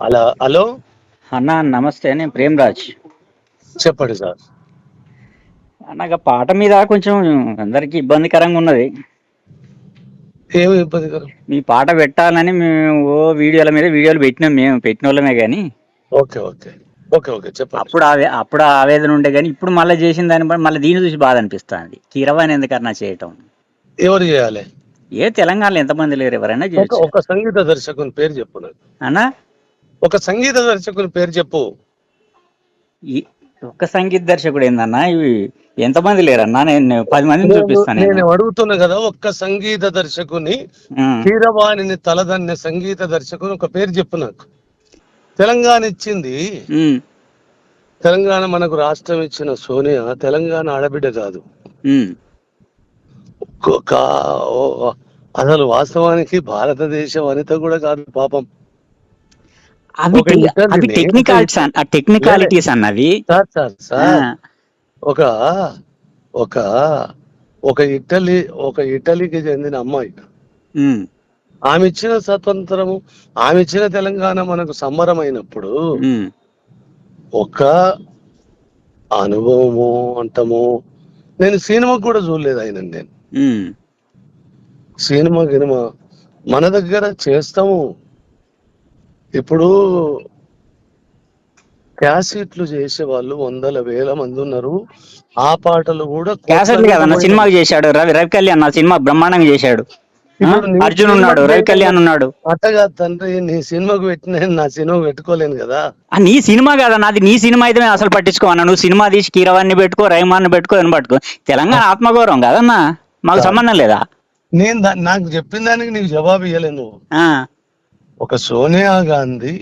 Hello? Hello అన్న నమస్తే నేను ప్రేమ్రాజ్. చెప్పండి సార్. అన్నగా పాట మీద కొంచెం అందరికి ఇబ్బందికరంగా ఉన్నది. ఏమి ఇబ్బందికరం? మీ పాట పెట్టాలని మేము ఓ వీడియోల మీద వీడియోలు పెట్టినాం మేము పెట్టిన వాళ్ళమే కానీ ఓకే ఓకే. ఓకే ఓకే చెప్పండి. అప్పుడు ఆవే అప్పుడు ఆవేదన ఉండే కానీ ఇప్పుడు మళ్ళీ చేసిన దాన్ని బట్టి మళ్ళీ దీన్ని చూసి బాధ అనిపిస్తుంది. కీరవాణి ఎందుకన్నా చేయటం? ఎవరు చేయాలి? ఏ తెలంగాణలో ఎంతమంది లేరు ఎవరైనా ఒక చేయొచ్చు. ఒక సంగీత దర్శకుని పేరు చెప్పు నాకు. అన్నా? ఒక సంగీత దర్శకుని పేరు చెప్పు. ఈ ఒక్క సంగీత దర్శకుడు ఏందన్నా? ఇవి ఎంతమంది లేరన్నా? నేను పది మందిని చూపిస్తాను నేను. నేను. అడుగుతున్నా కదా ఒక్క సంగీత దర్శకుని కీరవాణిని తలదన్నే సంగీత దర్శకుని ఒక పేరు చెప్పు నాకు. తెలంగాణ ఇచ్చింది. ఉమ్, తెలంగాణ మనకు రాష్ట్రం ఇచ్చిన సోనియా తెలంగాణ ఆడబిడ్డ కాదు. ఉమ్, ఒక అసలు వాస్తవానికి భారతదేశ వనిత కూడా కాదు పాపం. అవి అవి టెక్నికాలిటీస్ అన్న- ఆ టెక్నికాలిటీస్ అన్నవి. సార్ సార్ ఆ, సార్ ఒక ఒక ఒక ఇటలీ ఒక ఇటలీకి చెందిన అమ్మాయి. ఆమె ఇచ్చిన స్వతంత్రము ఆమె ఇచ్చిన తెలంగాణ మనకు సంబరమైనప్పుడు ఒక అనుభవము అంటము నేను సినిమా కూడా చూడలేదు ఆయన నేను. సినిమా గినిమా మన దగ్గర చేస్తాము. ఇప్పుడు క్యాసెట్లు చేసే వాళ్ళు వందల వేల మంది ఉన్నారు. ఆ పాటలు కూడా క్యాసెట్లు కదన్న సినిమాకి చేశాడు. రవి రవి కళ్యాణ్ నా సినిమా బ్రహ్మాండంగా చేశాడు. అర్జున్ ఉన్నాడు రవి కళ్యాణ్ ఉన్నాడు. అట్టగా తండ్రి నీ సినిమాకు పెట్టిన నా సినిమాకు పెట్టుకోలేను కదా. ఆ, నీ సినిమా కదా నాది నీ సినిమా అయితే మేము అసలు పట్టించుకోవన్నా నువ్వు సినిమా తీసి కీరవాన్ని పెట్టుకో రైమాన్ని పెట్టుకో అని పట్టుకో. తెలంగాణ ఆత్మగౌరవం కదన్నా. మాకు సంబంధం లేదా? నేను నాకు చెప్పిన దానికి నీకు జవాబు ఇవ్వలేను ఆ, ఒక సోనియా గాంధీ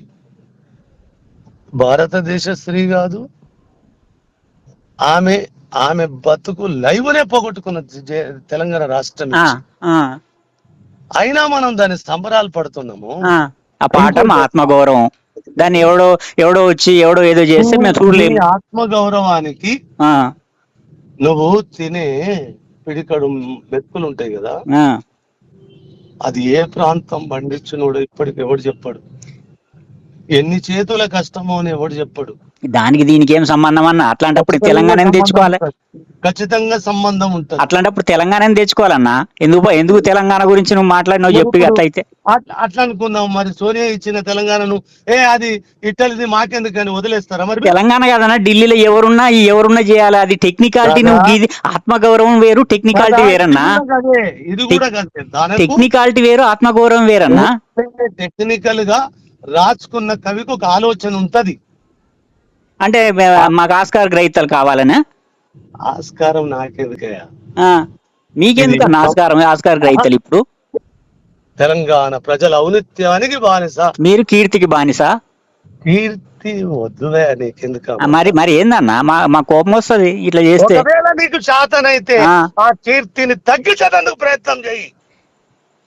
భారతదేశ స్త్రీ కాదు ఆమె ఆమె బతుకు లైవ్నే పోగొట్టుకున్న తెలంగాణ రాష్ట్రం అయినా మనం దాని సంబరాలు పడుతున్నాము. ఆ. మా ఆత్మగౌరవం. దాన్ని ఎవడో ఎవడో వచ్చి ఎవడో ఏదో చేస్తే మేము చూడలేము. నీ ఆత్మ గౌరవానికి ఆ, నువ్వు తినే పిడికడు మెతుకులు ఉంటాయి కదా. అది ఏ ప్రాంతం పండించినోడు ఇప్పటికి ఎవడు చెప్పాడు ఎన్ని చేతుల కష్టమో అని ఎవడు చెప్పాడు దానికి దీనికి ఏం సంబంధం అన్న? అట్లాంటప్పుడు తెలంగాణ తెచ్చుకోవాలి. ఖచ్చితంగా సంబంధం ఉంటుంది. అట్లాంటప్పుడు తెలంగాణ తెచ్చుకోవాలన్నా? ఎందుకు ఎందుకు తెలంగాణ గురించి నువ్వు మాట్లాడినావు చెప్పి అట్లయితే? అట్లా అట్లా అనుకుందాం. మరి సోనియా ఇచ్చిన తెలంగాణను ఏ అది ఇట్టలిది మాకెందుకని వదిలేస్తారా మరి? తెలంగాణ కదన్నా ఢిల్లీలో ఎవరున్నా ఎవరున్నా చేయాలి. అది టెక్నికాలిటీ నువ్వు ఆత్మగౌరవం వేరు టెక్నికాలిటీ వేరన్నా? ఇది కూడా టెక్నికాలిటీ వేరు ఆత్మగౌరవం వేరన్నా? టెక్నికల్గా రాసుకున్న కవికి ఒక ఆలోచన ఉంటది. అంటే మాకు ఆస్కార్ గ్రహీతలు కావాలనా? ఆస్కారం నాకెందుకయ్యా? మీకెందుకు ఆస్కారం ఆస్కార్ గ్రహీతలు ఇప్పుడు? తెలంగాణ ప్రజల ఔన్నత్యానికి బానిస. మీరు కీర్తికి బానిసా? కీర్తి వద్దులే నీకెందుకు మరి మరి ఏందన్నా? మా మా కోపం వస్తది ఇట్లా చేస్తే. నీకు శాతనైతే. ఆ. కీర్తిని తగ్గించడానికి ప్రయత్నం చేయి.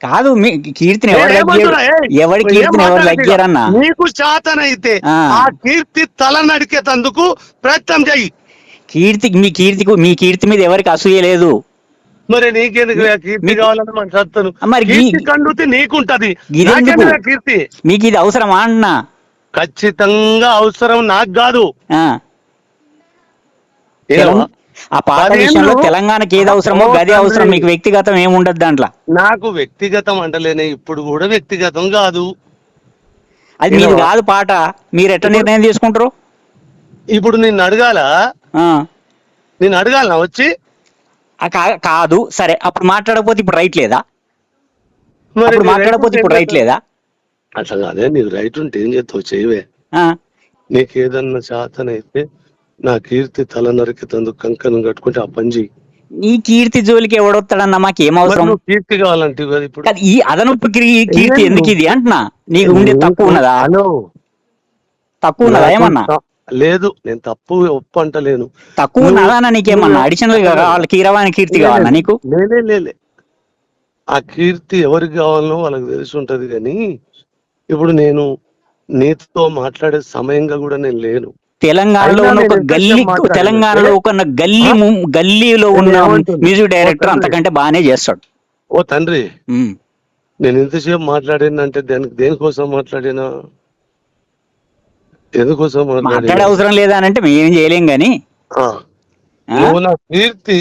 కాదు మీ కీర్తిని ఎవరు కీర్తిని ఎవరు. లగ్గారన్నా? నీకు శాతనైతే ఆ. కీర్తి తల నడికేటందుకు ప్రయత్నం చెయ్యి కీర్తి మీ కీర్తికి మీ కీర్తి మీద ఎవరికి అసూయ లేదు. మరి నీకెందుకు కీర్తి మీకు- కావాలని మన సత్తను మరి కీర్తి కండుతి నీకుంటది. కీర్తి? మీకు ఇది అవసరమా అన్నా? ఖచ్చితంగా అవసరం నాకు కాదు. ఆ. పదేళ్ళు- విషయంలో తెలంగాణకి ఏది అవసరమో గది అవసరం. మీకు వ్యక్తిగతం ఏముండదు దాంట్లో. నాకు వ్యక్తిగతం అంటలేనే ఇప్పుడు కూడా వ్యక్తిగతం కాదు. అది మీది ఏమో? కాదు పాట. మీరు ఎట్లా నిర్ణయం తీసుకుంటారు? ఇప్పుడు నిన్ను అడగాల. నేను అడగాలనా వచ్చి? కాదు. సరే అప్పుడు మాట్లాడకపోతే ఇప్పుడు రైట్ లేదా? మరి మాట్లాడకపోతే ఇప్పుడు రైట్ లేదా? అట్లా కాదే నీకు రైట్ ఉంటే ఏం చేస్తావు? చేయవే. ఆ. నీకు ఏదన్నా శాతనైతే నా కీర్తి తల నరికితందుకు కంకణం కట్టుకుంటే ఆ పని నీ కీర్తి జోలికి ఎవడొస్తాడన్నా మాకు ఏం మరి అవసరం? నువ్వు కీర్తి కావాలంటే ఇప్పుడు. ఈ అదనపు కీర్తి ఎందుకు ఇది అంటున్నా? నీకు ఉండే తక్కువ ఉన్నదా? హలో తక్కువ ఉన్నదా? ఏమన్నా? లేదు నేను తప్పు ఒప్పు అంటలేను తక్కువ ఉన్నదా నీకేమన్నా అడిషనల్గా కావాలి కీరవాణి కీర్తి కావాలా నీకు? లేలే లేలే. ఆ కీర్తి ఎవరికి కావాలనో వాళ్ళకి తెలిసి ఉంటది కానీ ఇప్పుడు నేను నీతో మాట్లాడే సమయంగా కూడా నేను లేను. తెలంగాణలో ఉన్న ఒక గల్లీ? తెలంగాణలో ఒక గల్లీ గల్లీలో ఉన్న? మ్యూజిక్ డైరెక్టర్ అంతకంటే బాగానే చేస్తాడు. ఓ తండ్రి. నేను ఎంతసేపు మాట్లాడినంటే దానికి దేనికోసం మాట్లాడినా? ఎందుకోసం మాట్లాడే అవసరం లేదా అని అంటే మేము ఏం చేయలేం గాని. నా కీర్తి.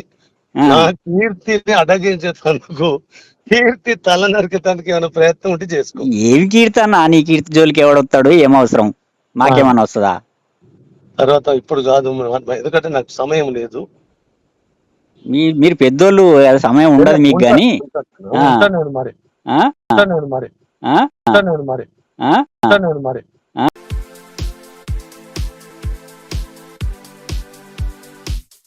నా కీర్తిని అడగించేందుకు కీర్తి తల నరికేదానికి ఏమైనా ప్రయత్నం ఉంటే చేసుకో. ఏమి కీర్తన నీ కీర్తి జోలికి ఎవడొస్తాడు? ఏం అవసరం? మాకేమన్నా వస్తుందా? తర్వాత ఇప్పుడు కాదు ఎందుకంటే నాకు సమయం లేదు. మీ మీరు పెద్దోళ్ళు సమయం ఉండదు మీకు నేను మరి. మరి. మరి. మరి.